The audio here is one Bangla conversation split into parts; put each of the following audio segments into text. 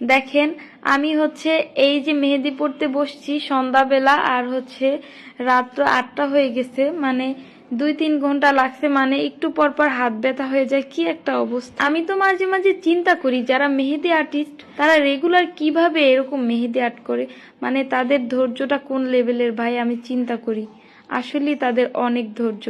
দেখেন, আমি হচ্ছে এই যে মেহেদি পড়তে বসছি সন্ধ্যাবেলা আর হচ্ছে রাত্র আটটা হয়ে গেছে মানে দুই তিন ঘণ্টা লাগছে মানে একটু পর পর হাত ব্যথা হয়ে যায়, কি একটা অবস্থা। আমি তো মাঝে মাঝে চিন্তা করি, যারা মেহেদি আর্টিস্ট তারা রেগুলার কীভাবে এরকম মেহেদি আর্ট করে? মানে তাদের ধৈর্যটা কোন লেভেলের ভাই, আমি চিন্তা করি। আসলেই তাদের অনেক ধৈর্য।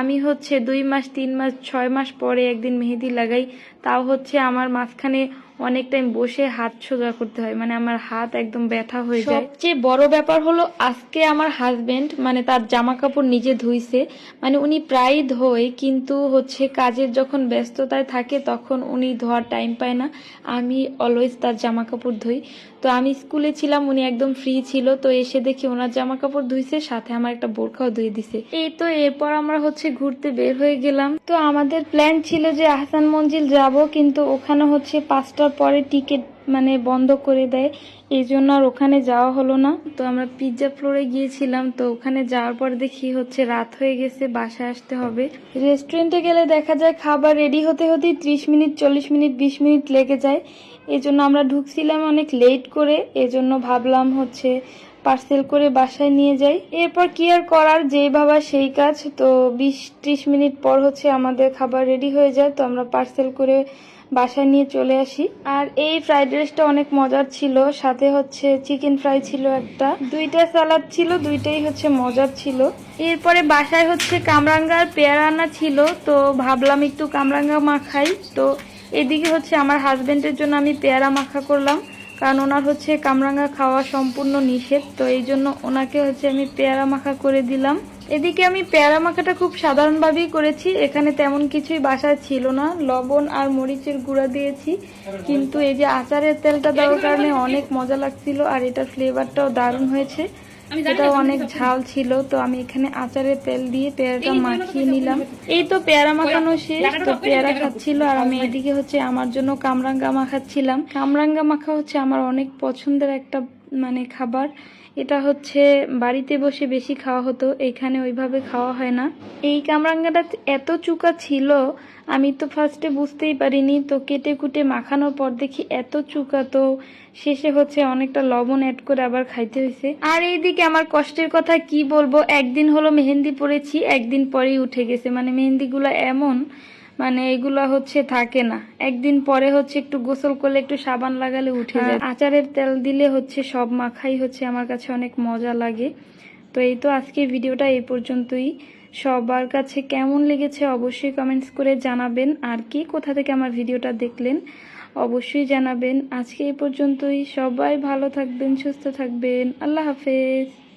আমি হচ্ছে দুই মাস, তিন মাস, ছয় মাস পরে একদিন মেহেদি লাগাই, তাও হচ্ছে আমার মাঝখানে অনেক টাইম বসে হাত সোজা করতে হয় মানে আমার হাত একদম ব্যথা হয়ে যায়। সবচেয়ে বড় ব্যাপার হলো আজকে আমার হাজবেন্ড মানে তার জামা কাপড় নিজে ধুইছে মানে উনি প্রায় ধোয়, কিন্তু হচ্ছে কাজের যখন ব্যস্ততায় থাকে তখন উনি ধোয়ার টাইম পায় না। আমি অলওয়েজ তার জামা কাপড় ধুই। তো আমি স্কুলে ছিলাম, উনি একদম ফ্রি ছিল, তো এসে দেখি ওনার জামা কাপড় ধুইছে, সাথে আমার একটা বোরখাও ধুয়ে দিছে। এই তো এরপর আমরা হচ্ছে ঘুরতে বের হয়ে গেলাম। তো আমাদের প্ল্যান ছিল যে আহসান মঞ্জিল যাব, কিন্তু ওখানে হচ্ছে পাঁচটার পরে টিকিট মানে বন্ধ করে দেয়। এই জন্য আর ওখানে যাওয়া হলো না। তো আমরা পিৎজা ফ্লোরে গিয়েছিলাম। তো ওখানে যাওয়ার পর দেখি হচ্ছে রাত হয়ে গেছে, বাসায় আসতে হবে। রেস্টুরেন্টে গেলে দেখা যায় খাবার রেডি হতে হতেই ত্রিশ মিনিট, চল্লিশ মিনিট, বিশ মিনিট লেগে যায়। এই জন্য আমরা ঢুকছিলাম অনেক লেট করে। এজন্য ভাবলাম হচ্ছে পার্সেল করে বাসায় নিয়ে যাই। এরপর কি আর করার? যেই ভাবা সেই কাজ। তো বিশ ত্রিশ মিনিট পর হচ্ছে আমাদের খাবার রেডি হয়ে যায়। তো আমরা পার্সেল করে বাসায় নিয়ে চলে আসি। আর এই ফ্রাইড রাইসটা অনেক মজার ছিল। সাথে হচ্ছে চিকেন ফ্রাই ছিল একটা। দুইটা সালাদ ছিল, দুইটাই হচ্ছে মজার ছিল। এরপরে বাসায় হচ্ছে কামরাঙ্গার পেয়ারা আনা ছিল। তো ভাবলাম একটু কামরাঙ্গা মাখাই। তো এদিকে হচ্ছে আমার হাজবেন্ডের জন্য আমি পেয়ারা মাখা করলাম। কারণ ওনার হচ্ছে কামরাঙ্গা খাওয়া সম্পূর্ণ নিষেধ, তো এই জন্য ওনাকে হচ্ছে আমি পেয়ারা মাখা করে দিলাম। এদিকে আমি পেয়ারা মাখাটা খুব সাধারণভাবেই করেছি, এখানে তেমন কিছুই বাসায় ছিল না। লবণ আর মরিচের গুঁড়া দিয়েছি, কিন্তু এই যে আচারের তেলটা দেওয়ার কারণে অনেক মজা লাগছিল আর এটার ফ্লেভারটাও দারুণ হয়েছে। এটাও অনেক ঝাল ছিল তো আমি এখানে আচারের তেল দিয়ে পেয়ারাটা মাখিয়ে নিলাম। এই তো পেয়ারা মাখানো শেষ তো পেয়ারা খাচ্ছিল আর আমি এদিকে হচ্ছে আমার জন্য কামরাঙ্গা মাখাচ্ছিলাম। কামরাঙ্গা মাখা হচ্ছে আমার অনেক পছন্দের একটা মানে খাবার। এটা হচ্ছে বাড়িতে বসে বেশি খাওয়া হতো, এখানে ওইভাবে খাওয়া হয় না। এই কামরাঙ্গাটা এত চুকা ছিল, আমি তো ফার্স্টে বুঝতেই পারিনি, তো কেটে কুটে মাখানোর পর দেখি এত চুকা, তো শেষে হচ্ছে অনেকটা লবণ অ্যাড করে আবার খাইতে হয়েছে আর এইদিকে আমার কষ্টের কথা কি বলব, একদিন হলো মেহেন্দি পরেছি, একদিন পরেই উঠে গেছে মানে মেহেন্দিগুলো এমন মানে এগুলো হচ্ছে থাকে না। একদিন পরে হচ্ছে একটু গোসল করলে একটু সাবান লাগালে উঠে যায়। আচারের তেল দিলে হচ্ছে সব মাখাই হচ্ছে আমার কাছে অনেক মজা লাগে। তো এই তো আজকে ভিডিওটা এই পর্যন্তই। সবার কাছে কেমন লেগেছে অবশ্যই কমেন্টস করে জানাবেন। আর কি কোথা থেকে আমার ভিডিওটা দেখলেন অবশ্যই জানাবেন। আজকে এই পর্যন্তই। সবাই ভালো থাকবেন সুস্থ থাকবেন। আল্লাহ হাফেজ।